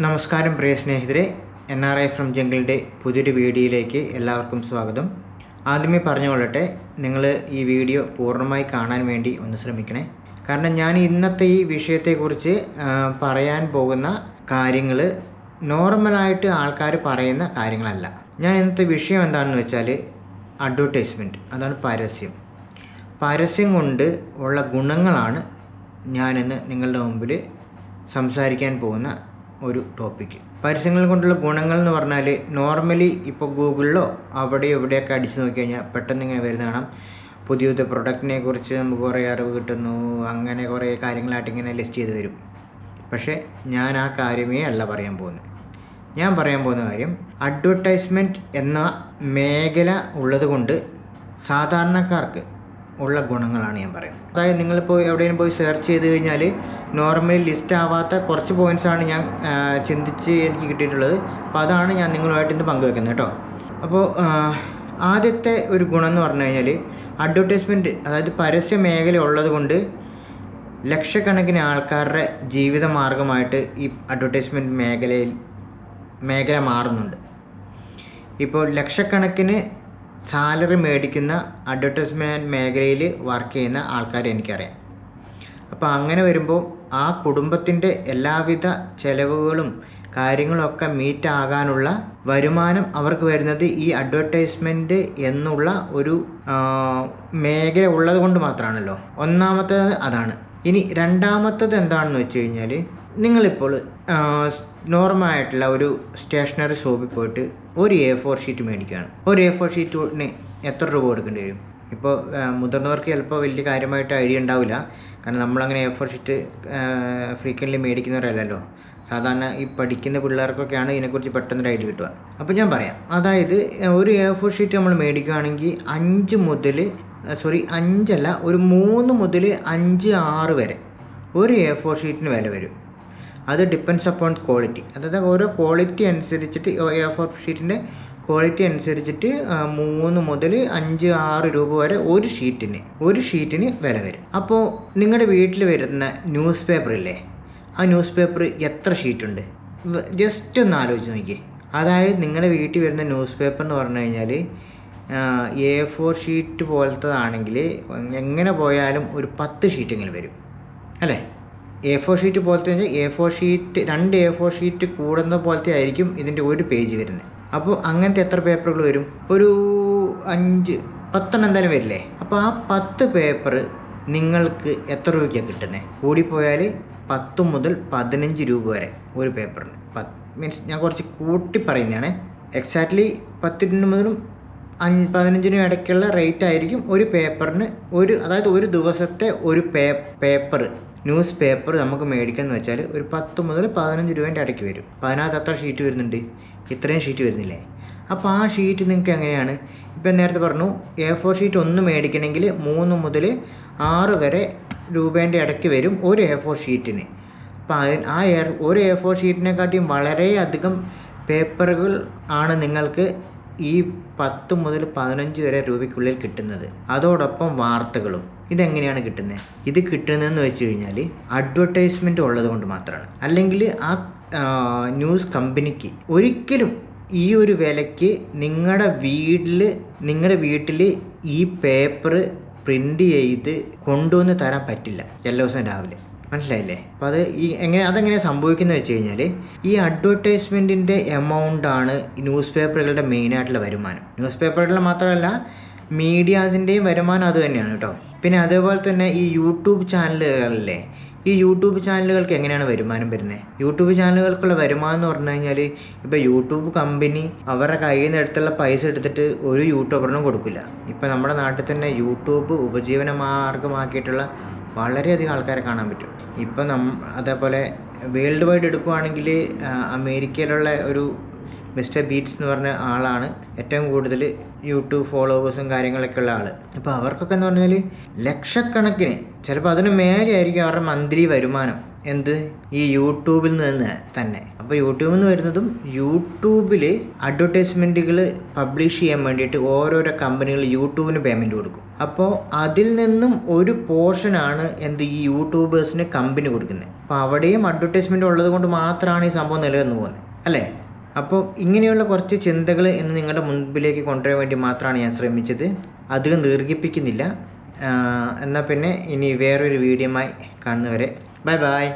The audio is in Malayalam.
നമസ്കാരം പ്രിയ സ്നേഹിതരെ എൻ ആർ ഐ ഫ്രം ജംഗിളിന്റെ പുതിയൊരു വീഡിയോയിലേക്ക് എല്ലാവർക്കും സ്വാഗതം. ആദ്യമേ പറഞ്ഞുകൊള്ളട്ടെ നിങ്ങൾ ഈ വീഡിയോ പൂർണമായി കാണാൻ വേണ്ടി ഒന്ന് ശ്രമിക്കണേ. കാരണം ഞാൻ ഇന്നത്തെ ഈ വിഷയത്തെക്കുറിച്ച് പറയാൻ പോകുന്ന കാര്യങ്ങൾ നോർമലായിട്ട് ആൾക്കാർ പറയുന്ന കാര്യങ്ങളല്ല. ഞാൻ ഇന്നത്തെ വിഷയം എന്താണെന്ന് വെച്ചാൽ അഡ്വർടൈസ്മെന്റ് അതാണ് പരസ്യം. പരസ്യം കൊണ്ട് ഉള്ള ഗുണങ്ങളാണ് ഞാനിന്ന് നിങ്ങളുടെ മുമ്പിൽ സംസാരിക്കാൻ പോകുന്ന ഒരു ടോപ്പിക്ക് പരസ്യങ്ങൾ കൊണ്ടുള്ള ഗുണങ്ങൾ എന്ന് പറഞ്ഞാൽ നോർമലി ഇപ്പോൾ ഗൂഗിളിലോ അവിടെയോ ഇവിടെയൊക്കെ അടിച്ചു നോക്കി കഴിഞ്ഞാൽ പെട്ടെന്ന് ഇങ്ങനെ വരുന്ന കാണാം. പുതിയ പുതിയ പ്രൊഡക്റ്റിനെ കുറിച്ച് നമുക്ക് കുറേ അറിവ് കിട്ടുന്നു അങ്ങനെ കുറേ കാര്യങ്ങളായിട്ട് ഇങ്ങനെ ലിസ്റ്റ് ചെയ്ത് വരും പക്ഷേ ഞാൻ ആ കാര്യമേ അല്ല പറയാൻ പോകുന്നത്. ഞാൻ പറയാൻ പോകുന്ന കാര്യം അഡ്വർടൈസ്മെന്റ് എന്ന മേഖല ഉള്ളതുകൊണ്ട് സാധാരണക്കാർക്ക് ഉള്ള ഗുണങ്ങളാണ് ഞാൻ പറയുന്നത്. അതായത് നിങ്ങളിപ്പോൾ എവിടെയും പോയി സെർച്ച് ചെയ്ത് കഴിഞ്ഞാൽ നോർമലി ലിസ്റ്റ് ആവാത്ത കുറച്ച് പോയിന്റ്സാണ് ഞാൻ ചിന്തിച്ച് എനിക്ക് കിട്ടിയിട്ടുള്ളത്. അപ്പോൾ അതാണ് ഞാൻ നിങ്ങളുമായിട്ട് ഇന്ന് പങ്കുവെക്കുന്നത് കേട്ടോ. അപ്പോൾ ആദ്യത്തെ ഒരു ഗുണം എന്ന് പറഞ്ഞു കഴിഞ്ഞാൽ അഡ്വർടൈസ്മെന്റ് അതായത് പരസ്യ മേഖല ഉള്ളത് കൊണ്ട് ലക്ഷക്കണക്കിന് ആൾക്കാരുടെ ജീവിത മാർഗമായിട്ട് ഈ അഡ്വർടൈസ്മെന്റ് മേഖലയിൽ മേഖല മാറുന്നുണ്ട്. ഇപ്പോൾ ലക്ഷക്കണക്കിന് സാലറി മേടിക്കുന്ന അഡ്വർടൈസ്മെന്റ് മേഖലയിൽ വർക്ക് ചെയ്യുന്ന ആൾക്കാരെ എനിക്കറിയാം. അപ്പോൾ അങ്ങനെ വരുമ്പോൾ ആ കുടുംബത്തിന്റെ എല്ലാവിധ ചെലവുകളും കാര്യങ്ങളൊക്കെ മീറ്റ് ആകാനുള്ള വരുമാനം അവർക്ക് വരുന്നത് ഈ അഡ്വർടൈസ്മെന്റ് എന്നുള്ള ഒരു മേഖല ഉള്ളത് കൊണ്ട് മാത്രമാണല്ലോ ഒന്നാമത്തേത് അതാണ്. ഇനി രണ്ടാമത്തത് എന്താണെന്ന് വെച്ച് കഴിഞ്ഞാൽ നിങ്ങളിപ്പോൾ നോർമലായിട്ടുള്ള ഒരു സ്റ്റേഷനറി ഷോപ്പിൽ പോയിട്ട് ഒരു എ ഫോർ ഷീറ്റ് മേടിക്കുകയാണ്. ഒരു എ ഫോർ ഷീറ്റിന് എത്ര രൂപ കൊടുക്കേണ്ടി വരും? ഇപ്പോൾ മുതിർന്നവർക്ക് ചിലപ്പോൾ വലിയ കാര്യമായിട്ട് ഐഡിയ ഉണ്ടാവില്ല. കാരണം നമ്മളങ്ങനെ എ ഫോർ ഷീറ്റ് ഫ്രീക്വന്റ്ലി മേടിക്കുന്നവരല്ലല്ലോ. സാധാരണ ഈ പഠിക്കുന്ന പിള്ളേർക്കൊക്കെയാണ് ഇതിനെക്കുറിച്ച് പെട്ടെന്നൊരു ഐഡിയ കിട്ടുക. അപ്പോൾ ഞാൻ പറയാം. അതായത് ഒരു എ ഫോർ ഷീറ്റ് നമ്മൾ മേടിക്കുകയാണെങ്കിൽ അഞ്ച് മുതൽ സോറി അഞ്ചല്ല ഒരു മൂന്ന് മുതൽ അഞ്ച് ആറ് വരെ ഒരു എ ഫോർ ഷീറ്റിന് വില വരും. അത് ഡിപ്പെൻഡ്സ് അപ്പോൺ ക്വാളിറ്റി അതായത് ഓരോ ക്വാളിറ്റി അനുസരിച്ചിട്ട് എ ഫോർ ഷീറ്റിന്റെ ക്വാളിറ്റി അനുസരിച്ചിട്ട് മൂന്ന് മുതൽ അഞ്ച് ആറ് രൂപ വരെ ഒരു ഷീറ്റിന് ഒരു ഷീറ്റിന് വില വരും. അപ്പോൾ നിങ്ങളുടെ വീട്ടിൽ വരുന്ന ന്യൂസ് പേപ്പർ ഇല്ലേ? ആ ന്യൂസ് പേപ്പർ എത്ര ഷീറ്റുണ്ട് ജസ്റ്റ് ഒന്ന് ആലോചിച്ച് നോക്കിയേ. അതായത് നിങ്ങളുടെ വീട്ടിൽ വരുന്ന ന്യൂസ് പേപ്പർ എന്ന് പറഞ്ഞു കഴിഞ്ഞാൽ എ ഫോർ ഷീറ്റ് പോലത്തതാണെങ്കിൽ എങ്ങനെ പോയാലും ഒരു പത്ത് ഷീറ്റെങ്കിലും വരും. അല്ലേ? എ ഫോർ ഷീറ്റ് പോലത്തെ വെച്ചാൽ എ ഫോർ ഷീറ്റ് രണ്ട് എ ഫോർ ഷീറ്റ് കൂടുന്ന പോലത്തെ ആയിരിക്കും ഇതിന്റെ ഒരു പേജ് വരുന്നത്. അപ്പോൾ അങ്ങനത്തെ എത്ര പേപ്പറുകൾ വരും? ഒരു അഞ്ച് പത്തെണ്ണം എന്തായാലും വരില്ലേ? അപ്പോൾ ആ പത്ത് പേപ്പർ നിങ്ങൾക്ക് എത്ര രൂപയ്ക്കാണ് കിട്ടുന്നത് കൂടിപ്പോയാൽ പത്ത് മുതൽ പതിനഞ്ച് രൂപ വരെ ഒരു പേപ്പറിന് പത്ത് മീൻസ് ഞാൻ കുറച്ച് കൂട്ടി പറയുന്നതാണ്. എക്സാക്ട്ലി പത്തിന് മുതലും അഞ്ച് പതിനഞ്ചിനും ഇടയ്ക്കുള്ള റേറ്റ് ആയിരിക്കും ഒരു പേപ്പറിന് ഒരു അതായത് ഒരു ദിവസത്തെ ഒരു പേ പേപ്പർ ന്യൂസ് പേപ്പർ നമുക്ക് മേടിക്കണം വെച്ചാൽ ഒരു പത്ത് മുതൽ പതിനഞ്ച് രൂപേന്റെ ഇടയ്ക്ക് വരും. അപ്പോൾ അതിനകത്ത് എത്ര ഷീറ്റ് വരുന്നുണ്ട്? ഇത്രയും ഷീറ്റ് വരുന്നില്ലേ? അപ്പോൾ ആ ഷീറ്റ് നിങ്ങൾക്ക് എങ്ങനെയാണ്? ഇപ്പം നേരത്തെ പറഞ്ഞു എ ഫോർ ഷീറ്റ് ഒന്ന് മേടിക്കണമെങ്കിൽ മൂന്ന് മുതൽ ആറ് വരെ രൂപേന്റെ ഇടയ്ക്ക് വരും ഒരു എ ഫോർ ഷീറ്റിന്. അപ്പോൾ അതിന് ആ എയർ ഒരു എ ഫോർ ഷീറ്റിനെക്കാട്ടിയും വളരെയധികം പേപ്പറുകൾ ആണ് നിങ്ങൾക്ക് ഈ പത്ത് മുതൽ പതിനഞ്ച് വരെ രൂപയ്ക്കുള്ളിൽ കിട്ടുന്നത്. അതോടൊപ്പം വാർത്തകളും. ഇതെങ്ങനെയാണ് കിട്ടുന്നത് ഇത് കിട്ടുന്നതെന്ന് വെച്ച് കഴിഞ്ഞാൽ അഡ്വർടൈസ്മെന്റ് ഉള്ളത് കൊണ്ട് മാത്രമാണ്. അല്ലെങ്കിൽ ആ ന്യൂസ് കമ്പനിക്ക് ഒരിക്കലും ഈ ഒരു വിലയ്ക്ക് നിങ്ങളുടെ വീട്ടിൽ നിങ്ങളുടെ വീട്ടിൽ ഈ പേപ്പർ പ്രിന്റ് ചെയ്ത് കൊണ്ടുവന്ന് തരാൻ പറ്റില്ല എല്ലാ ദിവസം രാവിലെ. മനസ്സിലായില്ലേ? അപ്പോൾ അത് ഈ എങ്ങനെ അതെങ്ങനെയാണ് സംഭവിക്കുന്നത് വെച്ച് കഴിഞ്ഞാൽ ഈ അഡ്വർടൈസ്മെന്റിന്റെ എമൗണ്ടാണ് ന്യൂസ് പേപ്പറുകളുടെ മെയിനായിട്ടുള്ള വരുമാനം. ന്യൂസ് പേപ്പറുകളുടെ മാത്രമല്ല മീഡിയാസിന്റെയും വരുമാനം അത് തന്നെയാണ് കേട്ടോ. പിന്നെ അതേപോലെ തന്നെ ഈ യൂട്യൂബ് ചാനലുകളിലെ ഈ യൂട്യൂബ് ചാനലുകൾക്ക് എങ്ങനെയാണ് വരുമാനം വരുന്നത് യൂട്യൂബ് ചാനലുകൾക്കുള്ള വരുമാനം എന്ന് പറഞ്ഞു കഴിഞ്ഞാൽ ഇപ്പോൾ യൂട്യൂബ് കമ്പനി അവരുടെ കയ്യിൽ നിന്ന് എടുത്തുള്ള പൈസ എടുത്തിട്ട് ഒരു യൂട്യൂബറിനും കൊടുക്കില്ല. ഇപ്പോൾ നമ്മുടെ നാട്ടിൽ തന്നെ യൂട്യൂബ് ഉപജീവന മാർഗമാക്കിയിട്ടുള്ള വളരെയധികം ആൾക്കാരെ കാണാൻ പറ്റും. ഇപ്പം നം അതേപോലെ വേൾഡ് വൈഡ് എടുക്കുവാണെങ്കിൽ അമേരിക്കയിലുള്ള ഒരു മിസ്റ്റർ ബീറ്റ്സ് എന്ന് പറഞ്ഞ ആളാണ് ഏറ്റവും കൂടുതൽ യൂട്യൂബ് ഫോളോവേഴ്സും കാര്യങ്ങളൊക്കെ ഉള്ള ആൾ അപ്പോൾ അവർക്കൊക്കെ എന്ന് പറഞ്ഞാൽ ലക്ഷക്കണക്കിന് ചിലപ്പോൾ അതിന് മേലെ ആയിരിക്കും അവരുടെ മന്ത്ലി വരുമാനം. എന്ത്? ഈ യൂട്യൂബിൽ നിന്ന് തന്നെ. അപ്പോൾ യൂട്യൂബിൽ നിന്ന് വരുന്നതും യൂട്യൂബിൽ അഡ്വർടൈസ്മെന്റുകൾ പബ്ലിഷ് ചെയ്യാൻ വേണ്ടിയിട്ട് ഓരോരോ കമ്പനികൾ യൂട്യൂബിന് പേയ്മെന്റ് കൊടുക്കും. അപ്പോൾ അതിൽ നിന്നും ഒരു പോർഷനാണ് എന്ത് ഈ യൂട്യൂബേഴ്സിന് കമ്പനി കൊടുക്കുന്നത്. അപ്പോൾ അവിടെയും അഡ്വർടൈസ്മെന്റ് ഉള്ളത് കൊണ്ട് മാത്രമാണ് ഈ സംഭവം നിലനിന്ന് പോകുന്നത്. അല്ലേ? അപ്പോൾ ഇങ്ങനെയുള്ള കുറച്ച് ചിന്തകൾ ഇന്ന് നിങ്ങളുടെ മുൻപിലേക്ക് കൊണ്ടുവരാൻ വേണ്ടി മാത്രമാണ് ഞാൻ ശ്രമിച്ചത്. അധികം ദീർഘിപ്പിക്കുന്നില്ല. എന്നാൽ പിന്നെ ഇനി വേറൊരു വീഡിയോമായി കാണുന്നവരെ. Bye bye.